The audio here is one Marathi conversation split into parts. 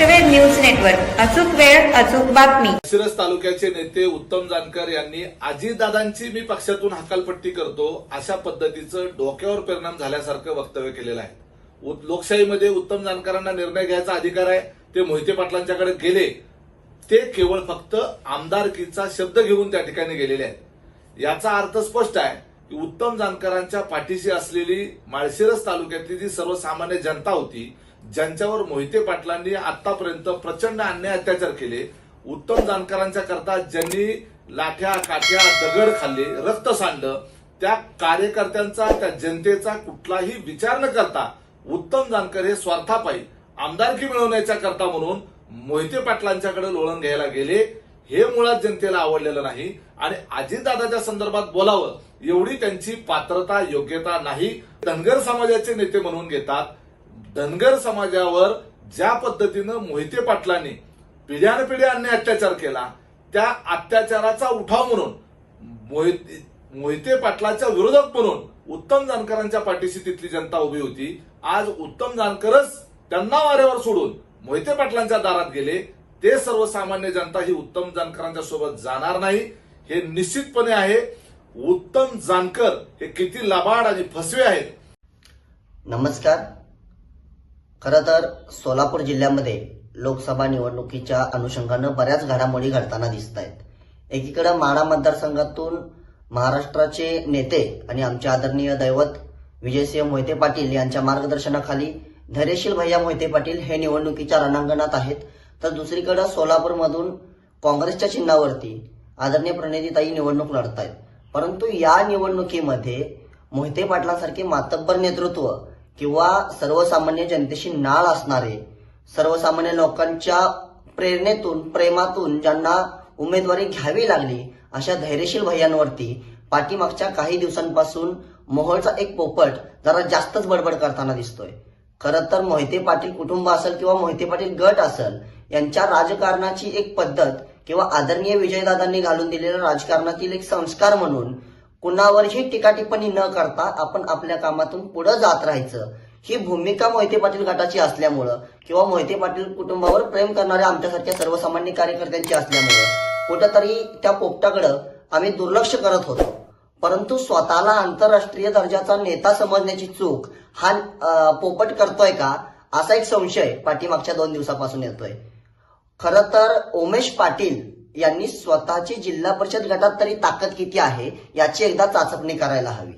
News network. अचूक वेळ अचूक बातमी. शिरस तालुक्याचे नेते उत्तम जानकर यांनी अजितदादांची मी पक्षातून हकालपट्टी करतो अशा पद्धतीचं डोक्यावर परिणाम झाल्यासारखं वक्तव्य केलेलं आहे. लोकशाहीमध्ये उत्तम जानकरांना निर्णय घ्यायचा अधिकार आहे ते मोहिते पाटलांच्याकडे गेले. ते केवळ फक्त आमदारकीचा शब्द घेऊन त्या ठिकाणी गेलेले आहेत. याचा अर्थ स्पष्ट आहे की उत्तम जानकरांच्या पाठीशी असलेली माळशिरस तालुक्यातली जी सर्वसामान्य जनता होती ज्यांच्यावर मोहिते पाटलांनी आतापर्यंत प्रचंड अन्याय अत्याचार केले उत्तम जानकरांच्या करता ज्यांनी लाठ्या काठ्या दगड खाल्ले रक्त सांडलं त्या कार्यकर्त्यांचा त्या जनतेचा कुठलाही विचार न करता उत्तम जानकर हे स्वार्थापायी आमदारकी मिळवण्याच्या करता म्हणून मोहिते पाटलांच्याकडे लोळण घ्यायला गेले. हे मुळात जनतेला आवडलेलं नाही आणि अजितदादाच्या संदर्भात बोलावं एवढी त्यांची पात्रता योग्यता नाही. धनगर समाजाचे नेते म्हणून घेतात धनगर समाजावर ज्या पद्धतीनं मोहिते पाटलांनी पिढ्यानपिढ्या अन्य अत्याचार केला त्या अत्याचाराचा उठाव म्हणून मोहिते मोहिते पाटलाच्या विरोधक म्हणून उत्तम जानकरांच्या पाठीशी तिथली जनता उभी होती. आज उत्तम जानकरच त्यांना वाऱ्यावर सोडून मोहिते पाटलांच्या दारात गेले. ते सर्वसामान्य जनता ही उत्तम जानकरांच्या सोबत जाणार नाही हे निश्चितपणे आहे. उत्तम जानकर हे किती लबाड आणि फसवे आहेत. नमस्कार. खरं तर सोलापूर जिल्ह्यामध्ये लोकसभा निवडणुकीच्या अनुषंगानं बऱ्याच घडामोडी घडताना दिसत आहेत एकीकडे माढा मतदारसंघातून महाराष्ट्राचे नेते आणि आमचे आदरणीय दैवत विजयसिंह मोहिते पाटील यांच्या मार्गदर्शनाखाली धैर्यशील भैया मोहिते पाटील हे निवडणुकीच्या रणांगणात आहेत. तर दुसरीकडे सोलापूरमधून काँग्रेसच्या चिन्हावरती आदरणीय प्रणितीताई निवडणूक लढत आहेत परंतु या निवडणुकीमध्ये मोहिते पाटलांसारखे मातब्बर नेतृत्व किंवा सर्वसामान्य जनतेशी नाळ असणारे सर्वसामान्य लोकांच्या प्रेरणेतून प्रेमातून ज्यांना उमेदवारी घ्यावी लागली अशा धैर्यशील भैयांवरती पाठीमागच्या काही दिवसांपासून मोहोळचा एक पोपट जरा जास्तच बडबड करताना दिसतोय. खरं तर मोहिते पाटील कुटुंब असेल किंवा मोहिते पाटील गट असेल यांच्या राजकारणाची एक पद्धत किंवा आदरणीय विजयदादांनी घालून दिलेल्या राजकारणातील एक संस्कार म्हणून कुणावरही टीका टिप्पणी न करता आपण आपल्या कामातून पुढे जात राहायचं. ही भूमिका मोहिते पाटील गटाची असल्यामुळं किंवा मोहिते पाटील कुटुंबावर प्रेम करणाऱ्या आमच्यासारख्या सर्वसामान्य कार्यकर्त्यांची असल्यामुळं कुठंतरी त्या पोपटाकडं आम्ही दुर्लक्ष करत होतो. परंतु स्वतःला आंतरराष्ट्रीय दर्जाचा नेता समजण्याची चूक हा पोपट करतोय का? असा एक संशय पाठीमागच्या दोन दिवसापासून येतोय. खरं तर उमेश पाटील यांनी स्वतःची जिल्हा परिषद गटात तरी ताकद किती आहे याची एकदा चाचपणी करायला हवी.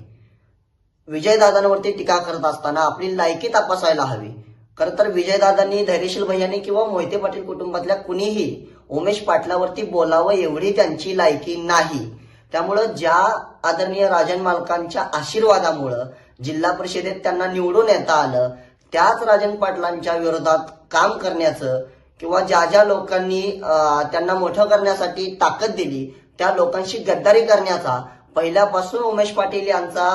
विजयदादांवरती टीका करत असताना आपली लायकी तपासायला हवी. खरं तर विजयदादांनी धैर्यशील भैयानी किंवा मोहिते पाटील कुटुंबातल्या कुणीही उमेश पाटलावरती बोलावं एवढी त्यांची लायकी नाही. त्यामुळं ज्या आदरणीय राजन मालकांच्या आशीर्वादामुळं जिल्हा परिषदेत त्यांना निवडून येता आलं त्याच राजन पाटलांच्या विरोधात काम करण्याचं किंवा ज्या ज्या लोकांनी त्यांना मोठं करण्यासाठी ताकद दिली त्या लोकांशी गद्दारी करण्याचा पहिल्यापासून उमेश पाटील यांचा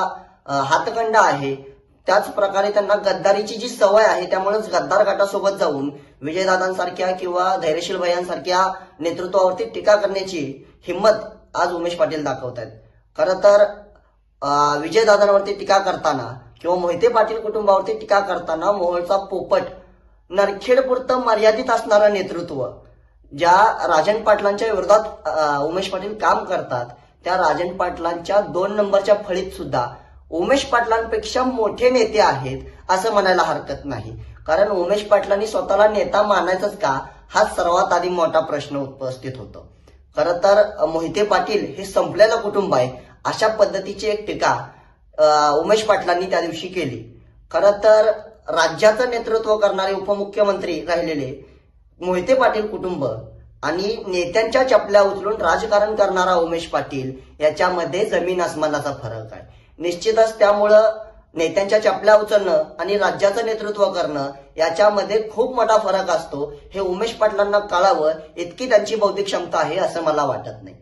हातखंडा आहे. त्याच प्रकारे त्यांना गद्दारीची जी सवय आहे त्यामुळेच गद्दार गटासोबत जाऊन विजयदादांसारख्या किंवा धैर्यशील भयांसारख्या नेतृत्वावरती टीका करण्याची हिंमत आज उमेश पाटील दाखवत आहेत खरं तर विजयदादांवरती टीका करताना किंवा मोहिते पाटील कुटुंबावरती टीका करताना मोहोळचा पोपट नरखेडपुरतं मर्यादित असणारं नेतृत्व ज्या राजन पाटलांच्या विरोधात उमेश पाटील काम करतात त्या राजन पाटलांच्या दोन नंबरच्या फळीत सुद्धा उमेश पाटलांपेक्षा मोठे नेते आहेत असं म्हणायला हरकत नाही. कारण उमेश पाटलांनी स्वतःला नेता मानायचंच का हा सर्वात आधी मोठा प्रश्न उपस्थित होतो. खरं तर मोहिते पाटील हे संपलेलं कुटुंब आहे अशा पद्धतीची एक टीका उमेश पाटलांनी त्या दिवशी केली. खरं तर राज्याचं नेतृत्व करणारे उपमुख्यमंत्री राहिलेले मोहिते पाटील कुटुंब आणि नेत्यांच्या चपल्या उचलून राजकारण करणारा उमेश पाटील याच्यामध्ये जमीन आसमानाचा फरक आहे. निश्चितच त्यामुळं नेत्यांच्या चपल्या उचलणं आणि राज्याचं नेतृत्व करणं याच्यामध्ये खूप मोठा फरक असतो. हे उमेश पाटलांना कळावं इतकी त्यांची बौद्धिक क्षमता आहे असं मला वाटत नाही.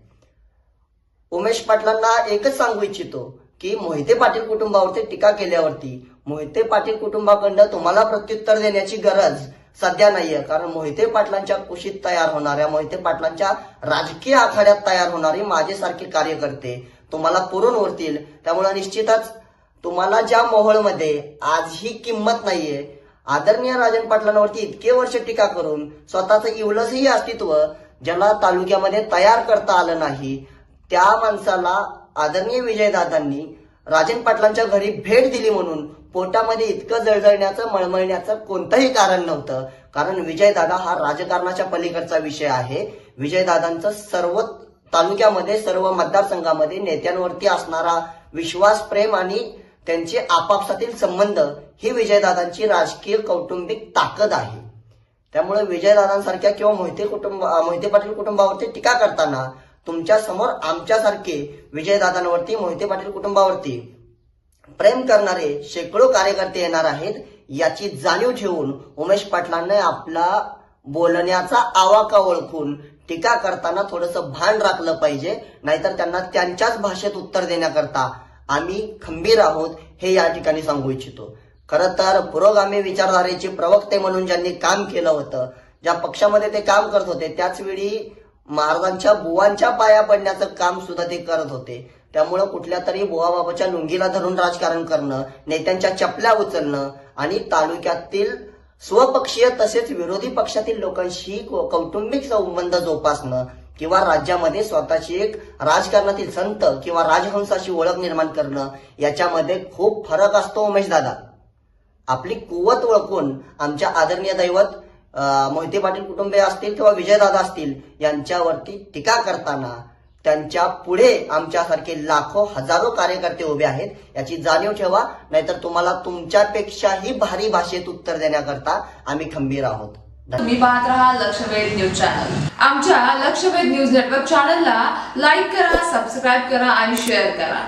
उमेश पाटलांना एकच सांगू इच्छितो की मोहिते पाटील कुटुंबावरती टीका केल्यावरती मोहिते पाटील कुटुंबाकडनं तुम्हाला प्रत्युत्तर देण्याची गरज सध्या नाहीये कारण मोहिते पाटलांच्या कुशीत तयार होणाऱ्या मोहिते पाटलांच्या राजकीय आखाड्यात तयार होणारे माझ्यासारखे कार्यकर्ते तुम्हाला पुरून उरतील त्यामुळे निश्चितच तुम्हाला ज्या मोहोळमध्ये आजही किंमत नाहीये आदरणीय राजन पाटलांवरती इतके वर्ष टीका करून स्वतःचं इवलसही अस्तित्व ज्याला तालुक्यामध्ये तयार करता आलं नाही त्या माणसाला आदरणीय विजयदादांनी राजन पाटलांच्या घरी भेट दिली म्हणून पोटामध्ये इतकं जळजळण्याचं मळमळण्याचं कोणतंही कारण नव्हतं. कारण विजयदादा हा राजकारणाच्या पलीकडचा विषय आहे. विजयदादांचं सर्व तालुक्यामध्ये सर्व मतदारसंघामध्ये नेत्यांवरती असणारा विश्वास प्रेम आणि त्यांचे आपापसातील संबंध ही विजयदादांची राजकीय कौटुंबिक ताकद आहे. त्यामुळे विजयदादांसारख्या किंवा मोहिते कुटुंब मोहिते पाटील कुटुंबावरती टीका करताना तुमच्यासमोर आमच्यासारखे विजयदादांवरती मोहिते पाटील कुटुंबावरती प्रेम करणारे शेकडो कार्यकर्ते येणार आहेत याची जाणीव ठेवून उमेश पाटलांनी आपला बोलण्याचा आवाका ओळखून टीका करताना थोडस भान राखलं पाहिजे नाहीतर त्यांना त्यांच्याच भाषेत उत्तर देण्याकरता आम्ही खंबीर आहोत हे या ठिकाणी सांगू इच्छितो. खरं तर पुरोगामी विचारधारेचे प्रवक्ते म्हणून ज्यांनी काम केलं होतं ज्या पक्षामध्ये ते काम करत होते त्याच वेळी महाराजांच्या बुवांच्या पाया पडण्याचं काम सुद्धा ते करत होते. त्यामुळं कुठल्या तरी बुवाबाबाच्या लुंगीला धरून राजकारण करणं नेत्यांच्या चपल्या उचलणं आणि तालुक्यातील स्वपक्षीय तसेच विरोधी पक्षातील लोकांशी कौटुंबिक संबंध जोपासणं किंवा राज्यामध्ये स्वतःची एक राजकारणातील संत किंवा राजहंसाची ओळख निर्माण करणं याच्यामध्ये खूप फरक असतो उमेश दादा आपली कुवत ओळखून आमच्या आदरणीय दैवत मोहिते पाटील कुटुंबे असतील किंवा विजयदादा असतील यांच्यावरती टीका करताना त्यांच्या पुढे आमच्यासारखे लाखो हजारो कार्यकर्ते उभे आहेत याची जाणीव ठेवा नाहीतर तुम्हाला तुमच्यापेक्षाही भारी भाषेत उत्तर देण्याकरता आम्ही खंबीर आहोत. तुम्ही पाहत राहा लक्षवेध न्यूज चॅनल. आमच्या लक्षवेध न्यूज नेटवर्क चॅनलला लाईक करा सबस्क्राईब करा आणि शेअर करा.